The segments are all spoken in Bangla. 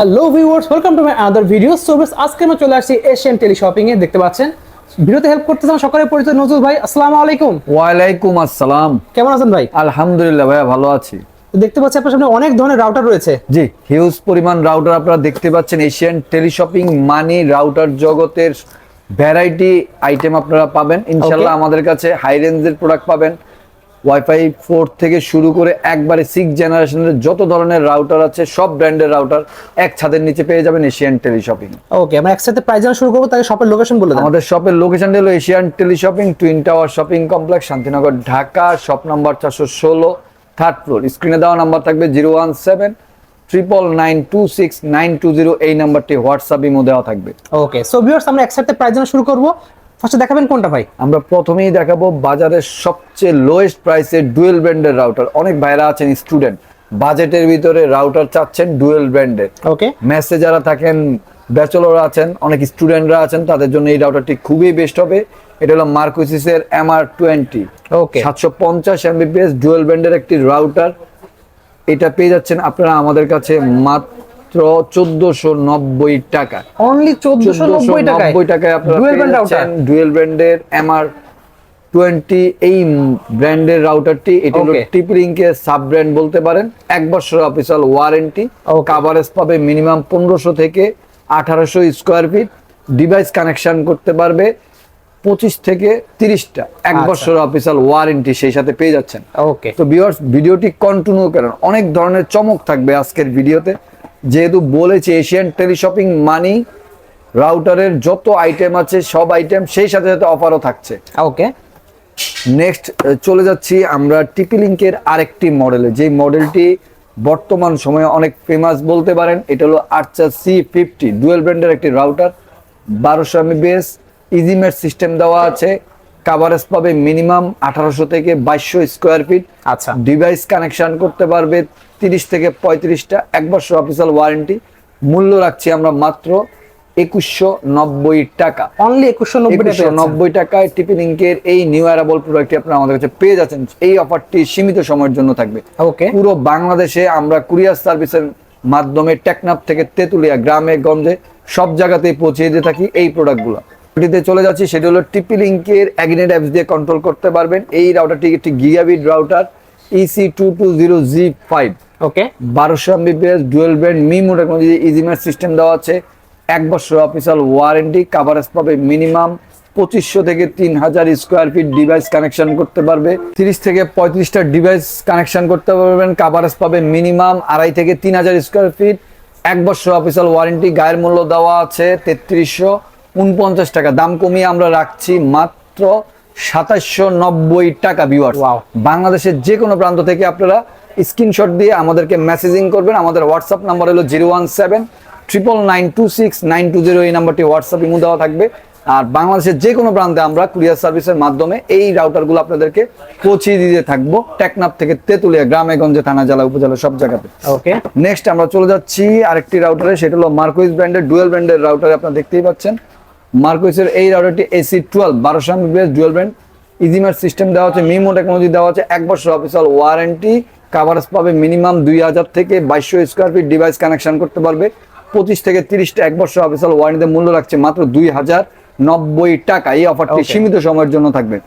Hello viewers welcome to my other video so বেশ আজকে আমরা চলে আসছি এশিয়ান টেলি শপিং এ দেখতে পাচ্ছেন। ভিডিওতে হেল্প করতেছেন সকালে পরিচিত নজরুল ভাই আসসালামু আলাইকুম। ওয়ালাইকুম আসসালাম। কেমন আছেন ভাই? আলহামদুলিল্লাহ ভাইয়া ভালো আছি। দেখতে পাচ্ছি আপনার সামনে অনেক ধরনের রাউটার রয়েছে। জি হিউজ পরিমাণ রাউটার আপনারা দেখতে পাচ্ছেন। এশিয়ান টেলিশপিং মানি রাউটার জগতের ভ্যারাইটি আইটেম আপনারা পাবেন। ইনশাল্লাহ Okay. আমাদের কাছে হাই রেঞ্জের প্রোডাক্ট পাবেন। ওয়াইফাই ফোর থেকে শুরু করে একবারে সিক্স জেনারেশনের যত ধরনের রাউটার আছে সব ব্র্যান্ডের রাউটার এক ছাদের নিচে পেয়ে যাবেন এশিয়ান টেলিশপিং ওকে আমরা একসাথে প্রাইস জানা শুরু করব তাই শপের লোকেশন বলে আমাদের শপের লোকেশন হলো Asian teleshopping twin tower shopping complex Shantinagar Dhaka shop number চারশো ষোলো থার্ড ফ্লোর স্ক্রিনে দেওয়া নাম্বার থাকবে zero one seven triple nine two six nine two zero এই নাম্বারটি হোয়াটসঅ্যাপ ইমো দেওয়া থাকবে। ওকে সো ভিউয়ার্স আমরা একসাথে প্রাইস জানা শুরু করব। ফার্স্টে দেখাবেন কোনটা ভাই? আমরা প্রথমেই দেখাবো বাজারের সবচেয়ে লোয়েস্ট প্রাইসের ডুয়েল ব্র্যান্ডের রাউটার অনেক ভাইরা আছেন স্টুডেন্ট বাজেটের ভিতরে রাউটার চাচ্ছেন ডুয়েল ব্র্যান্ডের ওকে মেসে যারা থাকেন ব্যাচেলর আছেন অনেক স্টুডেন্টরা আছেন তাদের জন্য এই রাউটারটি খুবই বেস্ট হবে। এটা হলো মার্কোসিসের এম আর টোয়েন্টি ওকে সাতশো পঞ্চাশ এমবিপিএস ডুয়েল ব্যান্ডের একটি রাউটার এটা পেয়ে যাচ্ছেন আপনারা আমাদের কাছে মাত্র চোদ্দশো নব্বই টাকা অনলি চোদ্দশো নব্বই টাকায়? আপনারা ডুয়েল ব্র্যান্ডের এমআর টোয়েন্টি এই ব্র্যান্ডের রাউটারটি এটি হলো. টিপলিংকের সাব ব্র্যান্ড বলতে পারেন। এক বছর অফিসিয়াল ওয়ারেন্টি. কাভারেজ পাবে মিনিমাম পনেরোশো থেকে আঠারোশো স্কোয়ার ফিট ডিভাইস কানেকশন করতে পারবে পঁচিশ থেকে তিরিশটা। এক। বছর অফিসিয়াল ওয়ারেন্টি সেই সাথে পেয়ে যাচ্ছেন। ওকে তো ভিউয়ার্স ভিডিওটি কন্টিনিউ করেন। অনেক ধরনের চমক থাকবে আজকের ভিডিওতে যেহেতু বলেছে এশিয়ান টেলিশপিং মানি রাউটারের যত আইটেম আছে সব আইটেম সেই সাথে সাথে অফারও থাকছে। ওকে। নেক্সট চলে যাচ্ছি আমরা টিপি লিঙ্কের আরেকটি মডেলে যে মডেলটি বর্তমান সময়ে অনেক ফেমাস বলতে পারেন। এটা হলো আর্চার সি ফিফটি ডুয়েল ব্র্যান্ডের একটি রাউটার বারোশো এমবিএস ইজিমেট সিস্টেম দেওয়া আছে। কাভারেজ পাবে মিনিমাম আঠারোশো থেকে বাইশশো স্কোয়ার ফিট আচ্ছা। ডিভাইস কানেকশন করতে পারবে। তিরিশ থেকে পঁয়ত্রিশটা এক বছর অফিসিয়াল ওয়ারেন্টি মূল্য রাখছি আমরা মাত্র একুশশো নব্বই টাকা। অনলি একুশশো নব্বই টাকা নব্বই টাকায় টিপি লিঙ্কের এই নিউ অ্যারাবল প্রোডাক্টটি আপনারা আমাদের কাছে পেয়ে যাচ্ছেন। এই অফারটি সীমিত সময়ের জন্য থাকবে। ওকে পুরো বাংলাদেশে আমরা কুরিয়ার সার্ভিসের মাধ্যমে টেকনাফ থেকে তেতুলিয়া গ্রামে গঞ্জে সব জায়গাতেই পৌঁছে দিয়ে থাকি এই প্রোডাক্টগুলো এটিতে চলে যাচ্ছি সেটি হলো টিপি লিঙ্কের অ্যাগনেট অ্যাপস দিয়ে কন্ট্রোল করতে পারবেন। এই রাউটারটি একটি gigabit router E C two two zero G five okay বারোশো MBPS dual brand MIMO technology EasyMesh system দেওয়া আছে এক বছর অফিসিয়াল ওয়ারেন্টি কাভারেজ পাবে মিনিমাম পঁচিশশো থেকে তিন হাজার স্কোয়ার ফিট ডিভাইস কানেকশন করতে পারবে। তিরিশ থেকে পঁয়ত্রিশটা ডিভাইস কানেকশন করতে পারবেন কাভারেজ পাবে মিনিমাম আড়াই থেকে তিন হাজার স্কোয়ার ফিট এক বছর অফিসিয়াল ওয়ারেন্টি গায়ের মূল্য দেওয়া আছে তেত্রিশশো উনপঞ্চাশ টাকা। দাম কমিয়ে আমরা রাখছি মাত্র সাতাশশো নব্বই টাকা Wow. বাংলাদেশের যে কোনো প্রান্ত থেকে আপনারা স্ক্রিনশট দিয়ে আমাদেরকে মেসেজিং করবেন। আমাদের হোয়াটসঅ্যাপ নাম্বার হলো zero one seven triple nine two six nine two zero এই নাম্বারটি হোয়াটসঅ্যাপ ইমো দেওয়া থাকবে। আর বাংলাদেশের যে কোনো প্রান্তে আমরা কুরিয়ার সার্ভিসের মাধ্যমে এই রাউটারগুলো আপনাদেরকে পৌঁছিয়ে দিতে থাকব। টেকনাফ থেকে তেতুলিয়া গ্রামে গঞ্জে থানা জেলা উপজেলা সব জায়গাতে। ওকে নেক্সট আমরা চলে যাচ্ছি আরেকটি রাউটারে সেটা হলো মার্কোইস ব্র্যান্ডের ডুয়েল ব্র্যান্ডের রাউটারে আপনারা দেখতেই পাচ্ছেন। মার্কোইসের এই রাউটারটি এসি টুয়েলভ বারোশো MBS dual brand EasyMesh system দেওয়া আছে মিমো টেকনোলজি দেওয়া আছে এক বছর অফিসিয়াল ওয়ারেন্টি কাভারেজ পাবে মিনিমাম দুই হাজার থেকে বাইশশো স্কোয়ার ফিট ডিভাইস কানেকশন করতে পারবে। পঁচিশ থেকে তিরিশটা এক বছর অফিসিয়াল ওয়ারেন্টিতে মূল্য রাখছে মাত্র দুই হাজার নব্বই টাকা। এই অফারটি সীমিত সময়ের জন্য থাকবে।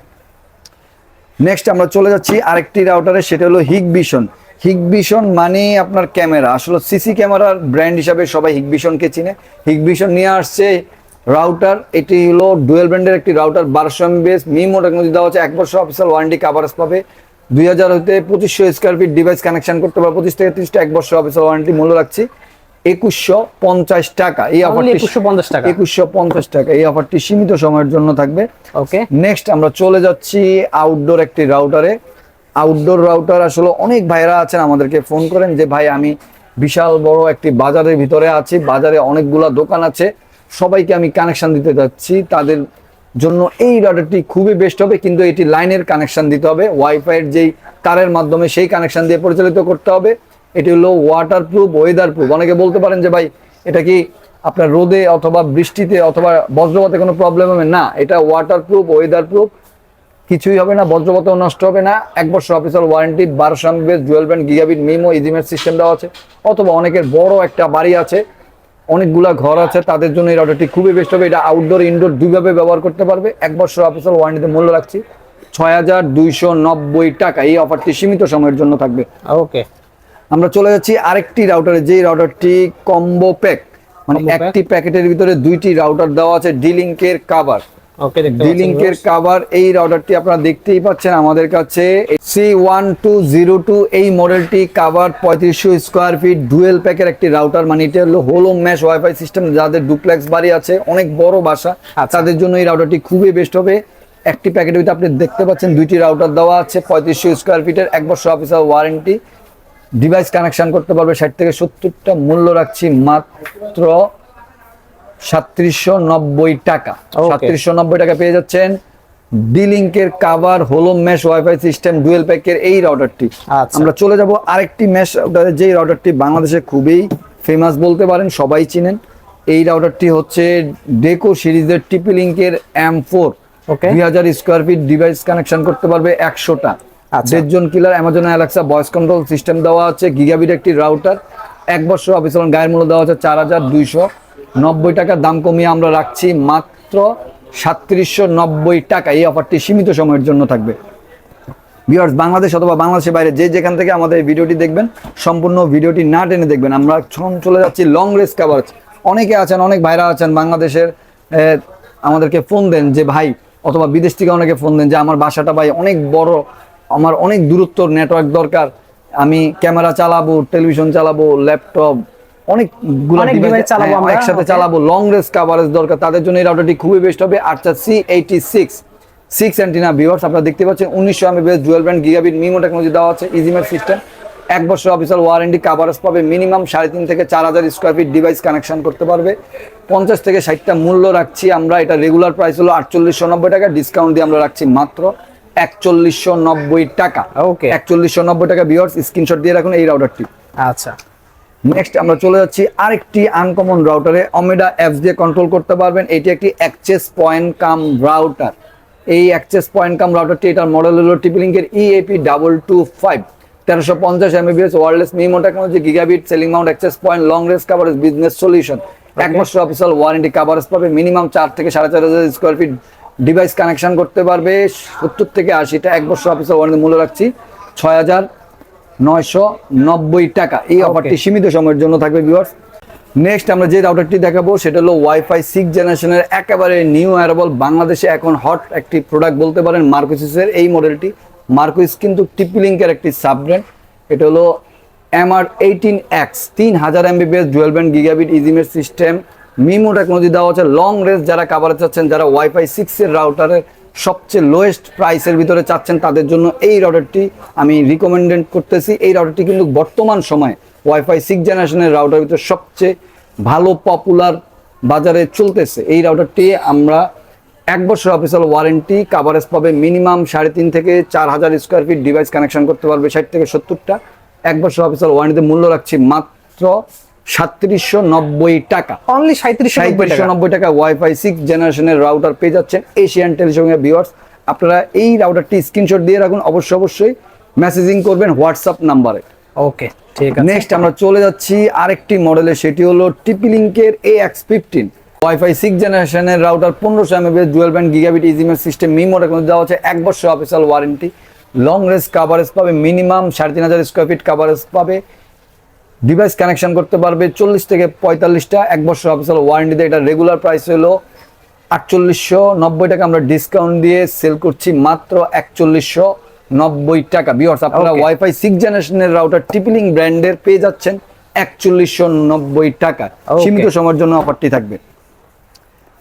নেক্সট আমরা চলে যাচ্ছি আরেকটি রাউটারে সেটা হলো হিগবিশন হিগবিশন মানে আপনার ক্যামেরা আসলে সিসি ক্যামেরার ব্র্যান্ড হিসাবে সবাই হিগবিশনকে চিনে। হিগবিশন নিয়ে আসছে রাউটার এটি হলো ডুয়েল ব্র্যান্ডের একটি রাউটার বারোশো এমবিএস মিমো টেকনোলজি দেওয়া হচ্ছে এক বছর অফিসিয়াল ওয়ারেন্টি কাভারেজ পাবে। দুই হাজার হতে পঁচিশশো স্কোয়ার ফিট ডিভাইস কানেকশন করতে পারব পঁচিশ থেকে তিরিশটা এক বছর অফিসিয়াল ওয়ারেন্টি মূল্য রাখছি। একুশশো পঞ্চাশ টাকা। এই অফারটি একুশশো পঞ্চাশ টাকা। একুশশো পঞ্চাশ টাকা। এই অফারটি সীমিত সময়ের জন্য থাকবে। ওকে নেক্সট আমরা চলে যাচ্ছি আউটডোর একটি রাউটারে আউটডোর রাউটার আসলে অনেক ভাইরা আছেন আমাদেরকে ফোন করেন যে ভাই আমি বিশাল বড় একটি বাজারের ভিতরে আছি। বাজারে অনেকগুলা দোকান আছে। সবাইকে আমি কানেকশন দিতে যাচ্ছি। তাদের জন্য এই রাউটারটি খুবই বেস্ট হবে, কিন্তু এটি লাইনের কানেকশন দিতে হবে। ওয়াইফাইয়ের যেই তারের মাধ্যমে সেই কানেকশন দিয়ে পরিচালিত করতে হবে। এটি হলো ওয়াটার প্রুফ ওয়েদার প্রুফ অনেকে বলতে পারেন যে, ভাই, এটা কি আপনার রোদে অথবা বৃষ্টিতে অথবা বজ্রপাতে কোনো প্রবলেম হবে? না, এটা ওয়াটার প্রুফ ওয়েদার প্রুফ কিছুই হবে না, বজ্রপাতও নষ্ট হবে না। এক বছর অফিসিয়াল ওয়ারেন্টি বারোশো MBS dual band gigabit MIMO EasyMesh system দেওয়া আছে। অথবা অনেকের বড় একটা বাড়ি আছে অনেকগুলা ঘর আছে তাদের জন্য এই রাউটারটি খুবই বেস্ট হবে। এটা আউটডোর ইনডোর দুইভাবে ব্যবহার করতে পারবে। এক বছর অফিসিয়াল ওয়ারেন্টিতে মূল্য রাখছি। ছয় হাজার দুইশো নব্বই টাকা। এই অফারটি সীমিত সময়ের জন্য থাকবে। ওকে। আমরা চলে যাচ্ছি আরেকটি রাউটারে যেই রাউটারটি কম্বো প্যাক মানে একটি প্যাকেটের ভিতরে দুইটি রাউটার দেওয়া আছে ডিলিংকের কাভার ডিলিংকের কাভার এই রাউটারটি আপনারা দেখতেই পাচ্ছেন আমাদের কাছে C one two zero two এই মডেলটি কাভার পঁয়ত্রিশশো স্কোয়ার ফিট ডুয়েল প্যাকের একটি রাউটার মানে এটা হলো হোলো ম্যাশ ওয়াইফাই সিস্টেম যাদের ডুপ্লেক্স বাড়ি আছে অনেক বড় বাসা আচ্ছা। তাদের জন্য এই রাউটারটি খুবই বেস্ট হবে। একটি প্যাকেটের ভিতরে আপনি দেখতে পাচ্ছেন দুইটি রাউটার দেওয়া আছে পঁয়ত্রিশশো স্কোয়ার ফিটের এক বছর অফিসার ওয়ারেন্টি ডিভাইস কানেকশন করতে পারবে ষাট থেকে সত্তরটা মূল্য রাখছি মাত্র। সাতত্রিশশো নব্বই টাকা. সাতত্রিশশো নব্বই টাকা পেয়ে যাচ্ছেন ডিলিংকের cover whole mesh WiFi system dual প্যাকের এই রাউটারটি আচ্ছা। আমরা চলে যাব আরেকটি মেশ রাউটারে যেই রাউটারটি বাংলাদেশে খুবই ফেমাস বলতে পারেন সবাই চিনেন এই রাউটারটি হচ্ছে ডেকো সিরিজের টিপি লিঙ্কের এম ফোর. দুই হাজার স্কোয়ার ফিট ডিভাইস কানেকশন করতে পারবে একশোটা আচ্ছা। দেড়জন killer Amazon Alexa voice control system দেওয়া আছে গিগাবিট একটি রাউটার এক বছর অফিসিয়াল গায়ের মূল্য দেওয়া আছে চার হাজার দুইশো নব্বই টাকার দাম কমিয়ে আমরা রাখছি মাত্র সাতত্রিশশো নব্বই টাকা। এই অফারটি সীমিত সময়ের জন্য থাকবে। ভিউয়ার্স বাংলাদেশ অথবা বাংলাদেশের বাইরে যে যেখান থেকে আমাদের এই ভিডিওটি দেখবেন, সম্পূর্ণ ভিডিওটি না টেনে দেখবেন। আমরা এখন চলে যাচ্ছি লং রেস কাভারেজ অনেকে আছেন, অনেক ভাইরা আছেন বাংলাদেশের আমাদেরকে ফোন দেন যে, ভাই, অথবা বিদেশ থেকে অনেকে ফোন দেন যে, আমার বাসাটা ভাই অনেক বড়, আমার অনেক দূরত্ব নেটওয়ার্ক দরকার। আমি ক্যামেরা চালাবো টেলিভিশন চালাবো ল্যাপটপ অনেকগুলো অনেক device চালাবো হ্যাঁ, আমরা, একসাথে. চালাবো। লং রেস কাভারেজ দরকার। তাদের জন্য এই রাউটারটি খুবই বেস্ট হবে। আচ্ছা C eighty six six antenna viewers আপনারা দেখতে পাচ্ছেন উনিশশো dual band gigabit MIMO technology দেওয়া আছে ইজিমেট সিস্টেম এক বছর অফিসিয়াল ওয়ারেন্টি কাভারেজ পাবে। মিনিমাম সাড়ে তিন থেকে চার হাজার স্কোয়ার ফিট ডিভাইস কানেকশন করতে পারবে। পঞ্চাশ থেকে ষাটটা মূল্য রাখছি আমরা। এটা রেগুলার প্রাইস হলো আটচল্লিশশো নব্বই টাকা। ডিসকাউন্ট দিয়ে আমরা রাখছি মাত্র একচল্লিশশো নব্বই টাকা। Okay. একচল্লিশশো নব্বই টাকা ভিউয়ার্স স্ক্রিনশট দিয়ে রাখুন এই রাউটারটি আচ্ছা। নেক্সট আমরা চলে যাচ্ছি আরেকটি আনকমন রাউটারে অমেডা অ্যাপস দিয়ে কন্ট্রোল করতে পারবেন। এটি একটি অ্যাক্সেস পয়েন্ট কাম রাউটার এই অ্যাক্সেস পয়েন্ট কাম রাউটারটি এটার মডেল হলো টিপিলিঙ্কের ইএপি ডাবল টু ফাইভ তেরোশো পঞ্চাশ Mbps wireless MIMO technology gigabit ceiling mount access point long range coverage business solution এক বছর অফিসিয়াল ওয়ারেন্টি কাভারেজ পাবে। মিনিমাম চার থেকে সাড়ে চার হাজার স্কোয়ার ফিট ডিভাইস কানেকশন করতে পারবে। সত্তর থেকে আশিটা এক বছর অফিসিয়াল ওয়ারেন্টি মূল্য রাখছি। ছয় হাজার নয়শো নব্বই টাকা। এই অফারটি সীমিত সময়ের জন্য থাকবে ভিউয়ার্স নেক্সট আমরা যে রাউটারটি দেখাবো সেটা হলো ওয়াইফাই সিক্স জেনারেশনের একেবারে নিউ অ্যারাবল বাংলাদেশে এখন হট একটি প্রোডাক্ট বলতে পারেন মার্কোসিসের এই মডেলটি মার্কোস কিন্তু টিপিলিঙ্কের একটি সাব ব্র্যান্ড এটা হলো এমআর এইটিন এক্স তিন হাজার Mbps dual band gigabit easy mesh system MIMO technology দেওয়া হচ্ছে লং রেঞ্জ যারা কাভারে চাচ্ছেন যারা ওয়াইফাই সিক্সের রাউটারের সবচেয়ে লোয়েস্ট প্রাইসের ভিতরে চাচ্ছেন তাদের জন্য এই রাউটারটি আমি রিকমেন্ডেড করতেছি। এই রাউটারটি কিন্তু বর্তমান সময়ে ওয়াইফাই সিক্স জেনারেশনের রাউটার ভিতরে সবচেয়ে ভালো পপুলার বাজারে চলতেছে। এই রাউটারটি আমরা এক বছর অফিসিয়াল ওয়ারেন্টি কাভারেজ পাবে মিনিমাম সাড়ে তিন থেকে চার হাজার স্কোয়ার ফিট ডিভাইস কানেকশন করতে পারবে ষাট থেকে সত্তরটা। এক বছর অফিসিয়াল ওয়ারেন্টিতে মূল্য রাখছি মাত্র সাতত্রিশশো নব্বই টাকা। অনলি সাঁত্রিশশো নব্বই টাকা? ওয়াইফাই সিক্স জেনারেশনের রাউটার পেয়ে যাচ্ছেন এশিয়ান টেলিসমের ভিউয়ার্স আপনারা এই রাউটারটি স্ক্রিনশট দিয়ে রাখুন। অবশ্যই অবশ্যই মেসেজিং করবেন হোয়াটসঅ্যাপ নাম্বারে ওকে ঠিক আছে। নেক্সট আমরা চলে যাচ্ছি আরেকটি মডেলে সেটি হলো টিপি লিঙ্কের A X fifteen WiFi six জেনারেশনের রাউটার পনেরোশো Mbps dual band gigabit easy mesh system MIMO technology দেওয়া হচ্ছে এক বছর official warranty long range coverage পাবে মিনিমাম সাড়ে তিন হাজার স্কোয়ার ফিট কাভারেজ পাবে। ডিভাইস কানেকশন করতে পারবে চল্লিশ থেকে পঁয়তাল্লিশটা। এক বছর অফিসিয়াল ওয়ারেন্টিতে এটা রেগুলার প্রাইস হলো আটচল্লিশশো নব্বই টাকা। আমরা ডিসকাউন্ট দিয়ে সেল করছি মাত্র একচল্লিশশো নব্বই টাকা। বিয়ার্স আপনারা ওয়াইফাই সিক্স জেনারেশনের রাউটার টিপিলিং ব্র্যান্ডের পেয়ে যাচ্ছেন একচল্লিশশো নব্বই টাকা। সীমিত সময়ের জন্য অফারটি থাকবে।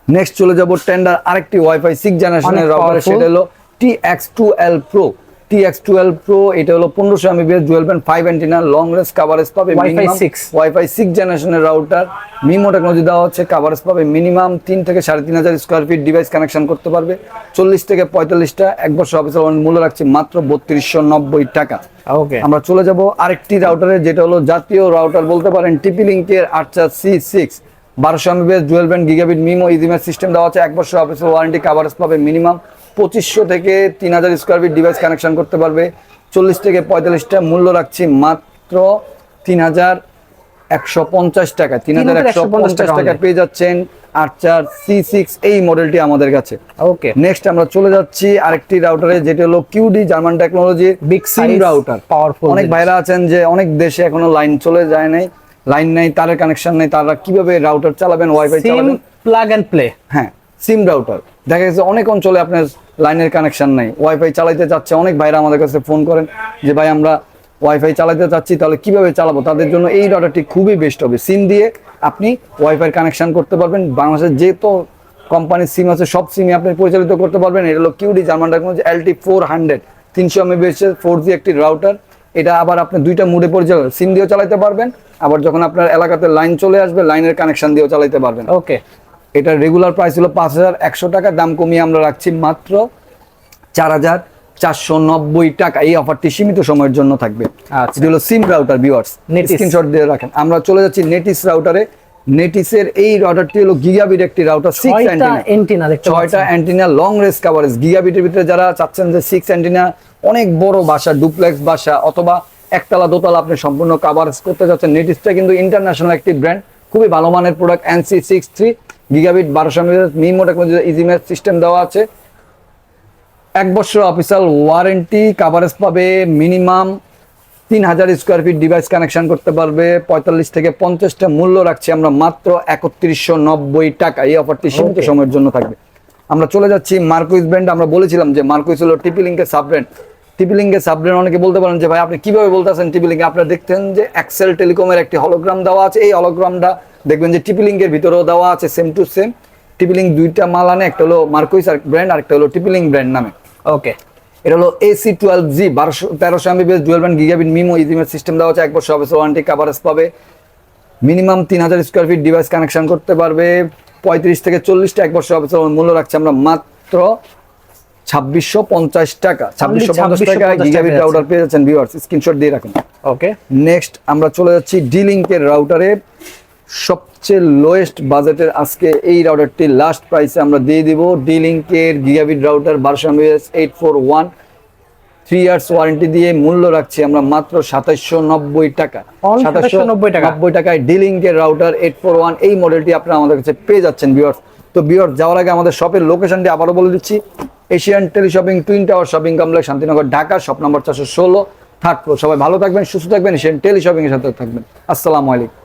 নেক্সট চলে যাব টেন্ডার আরেকটি ওয়াইফাই সিক্স জেনারেশনের রাউটার। সেটা হলো T X two L pro T X two pro এটা হলো পনেরোশো Mbps dual band five antenna long range coverage পাবে Wi-Fi 6 ওয়াইফাই সিক্স জেনারেশনের রাউটার মিমো টেকনোলজি দেওয়া হচ্ছে কাভারেজ পাবে মিনিমাম তিন থেকে সাড়ে তিন হাজার স্কোয়ার ফিট ডিভাইস কানেকশন করতে পারবে। চল্লিশ থেকে পঁয়তাল্লিশটা এক বছর অফিসিয়াল মূল্য রাখছি মাত্র বত্রিশশো নব্বই টাকা। ওকে আমরা চলে যাব আরেকটি রাউটারে যেটা হলো জাতীয় রাউটার বলতে পারেন টিপি লিঙ্কের আটটা সি সিক্স বারোশো Mbps dual band gigabit MIMO easy mesh system দেওয়া আছে এক বছর অফিসিয়াল ওয়ারেন্টি কাভারেজ পাবে মিনিমাম পঁচিশশো থেকে তিন হাজার স্কোয়ার ফিট ডিভাইস কানেকশন করতে পারবে। চল্লিশ থেকে পঁয়তাল্লিশটা মূল্য রাখছি মাত্র তিন হাজার একশো পঞ্চাশ টাকা তিন হাজার একশো পঞ্চাশ টাকা পেয়ে যাচ্ছেন আর্চার সি সিক্স এই মডেলটি আমাদের কাছে। ওকে। নেক্সট আমরা চলে যাচ্ছি আরেকটি রাউটারে যেটি হলো কিউডি জার্মান টেকনোলজির বিগ সিম রাউটার পাওয়ারফুল অনেক ভাইরা আছেন যে অনেক দেশে এখনও লাইন চলে যায় নাই। লাইন নাই তারের কানেকশন নেই তারা কীভাবে রাউটার চালাবেন ওয়াইফাই চালাবেন? প্লাগ এন্ড প্লে হ্যাঁ সিম রাউটার দেখা গেছে অনেক অঞ্চলে আপনার লাইনের কানেকশন নাই। ওয়াইফাই চালাইতে চাচ্ছে অনেক ভাইরা আমাদের কাছে ফোন করেন যে, ভাই, আমরা ওয়াইফাই চালাতে চাচ্ছি তাহলে কীভাবে চালাবো? তাদের জন্য এই রাউটারটি খুবই বেস্ট হবে। সিম দিয়ে আপনি ওয়াইফাই কানেকশন করতে পারবেন। বাংলাদেশের যে তো কোম্পানির সিম আছে, সব সিমই আপনি পরিচালিত করতে পারবেন। এটা হলো Cudy German technology LTE four hundred তিনশো এমএবিএস ফোর জি একটি রাউটার এটা আবার আপনি দুইটা মুডে পরিচালনা সিম দিয়েও চালাতে পারবেন। আবার যখন আপনার এলাকাতে লাইন চলে আসবে লাইনের কানেকশন দিয়েও চালাতে পারবেন। ওকে এটার রেগুলার প্রাইস হলো পাঁচ হাজার একশো টাকা দাম কমিয়ে আমরা রাখছি মাত্র চার হাজার চারশো নব্বই টাকা। এই অফারটি সীমিত সময়ের জন্য থাকবে। আচ্ছা। এটি হলো সিম রাউটার Netis। স্ক্রিনশট দিয়ে রাখেন। আমরা চলে যাচ্ছি নেটিস রাউটারে নেটিসের এই রাউটারটি হলো গিগাবিট একটি রাউটার সিক্স অ্যান্টিনা ছয়টা অ্যান্টিনা লং রেঞ্জ কাভারেজ গিগাবিটের ভিতরে যারা চাচ্ছেন যে সিক্স অ্যান্টিনা অনেক বড় বাসা ডুপ্লেক্স বাসা অথবা একতলা দোতলা আপনি সম্পূর্ণ কাভারেজ করতে চাচ্ছেন নেটিসটা কিন্তু ইন্টারন্যাশনাল একটি ব্র্যান্ড খুবই ভালো মানের product NC six three gigabit বারোশো MIMO technology easy mesh system দেওয়া আছে। এক বছর অফিসিয়াল ওয়ারেন্টি কাভারেজ পাবে মিনিমাম তিন হাজার স্কোয়ার ফিট ডিভাইস কানেকশন করতে পারবে। পঁয়তাল্লিশ থেকে পঞ্চাশটা মূল্য রাখছি আমরা মাত্র একত্রিশশো নব্বই টাকা। এই অফারটি সীমিত সময়ের জন্য থাকবে। আমরা চলে যাচ্ছি মার্কুইস ব্র্যান্ড। আমরা বলেছিলাম যে মার্কুইস হলো টিপি লিঙ্কের সাব ব্র্যান্ড টিপি লিঙ্কের সাব ব্র্যান্ড অনেকে বলতে পারেন যে ভাই আপনি কীভাবে বলতেছেন টিপি লিঙ্কে আপনারা দেখতেন যে এক্সেল টেলিকমের একটি হলোগ্রাম দেওয়া আছে। এই হলোগ্রামটা দেখবেন যে টিপি লিঙ্কের ভিতরেও দেওয়া আছে same to same TP Link দুইটা মাল আনে একটা হলো মার্কুইস আর ব্র্যান্ড আর একটা হলো টিপি লিঙ্ক ব্র্যান্ড নামে। ওকে এটা হলো এসি টুয়েলভ জি বারোশো তেরোশো Mbps dual band gigabit MIMO easy mesh system দেওয়া আছে। এক বছর অফিস ওয়ারেন্টি কাভারেজ পাবে। মিনিমাম তিন হাজার স্কোয়ার ফিট ডিভাইস কানেকশন করতে পারবে। পঁয়ত্রিশ থেকে চল্লিশটা এক বছর অফিস মূল্য রাখছে আমরা মাত্র ছাব্বিশশো পঞ্চাশ টাকা ছাব্বিশশো পঞ্চাশ টাকা 2650 গিগাবিট রাউটার পেয়ে যাচ্ছেন ভিউয়ার্স স্ক্রিনশট দিয়ে রাখুন। ওকে নেক্সট আমরা চলে যাচ্ছি রাউটারে সবচেয়ে লোয়েস্ট বাজেটের আজকে এই রাউটারটি লাস্ট প্রাইসে আমরা দিয়ে দিব গিগাবিট রাউটার বারোশো Mbps eight four one three years warranty দিয়ে মূল্য রাখছি আমরা মাত্র সাতাশশো নব্বই টাকা। Only 2790 টাকা। নব্বই টাকায় ডি লিঙ্কের রাউটার এইট ফোর ওয়ান এই মডেলটি আপনারা আমাদের কাছে পেয়ে যাচ্ছেন ভিউয়ার্স তো বিয়র যাওয়ার আগে আমাদের শপের লোকেশনটি আবারও বলে দিচ্ছি। Asian tele shopping twin tower shopping complex Shantinagar, Dhaka shop number চারশো ষোলো, থার্ড ফ্লোর সবাই ভালো থাকবেন, সুস্থ থাকবেন, এশিয়ান টেলি শপিংয়ের সাথে থাকবেন। আসসালামু আলাইকুম।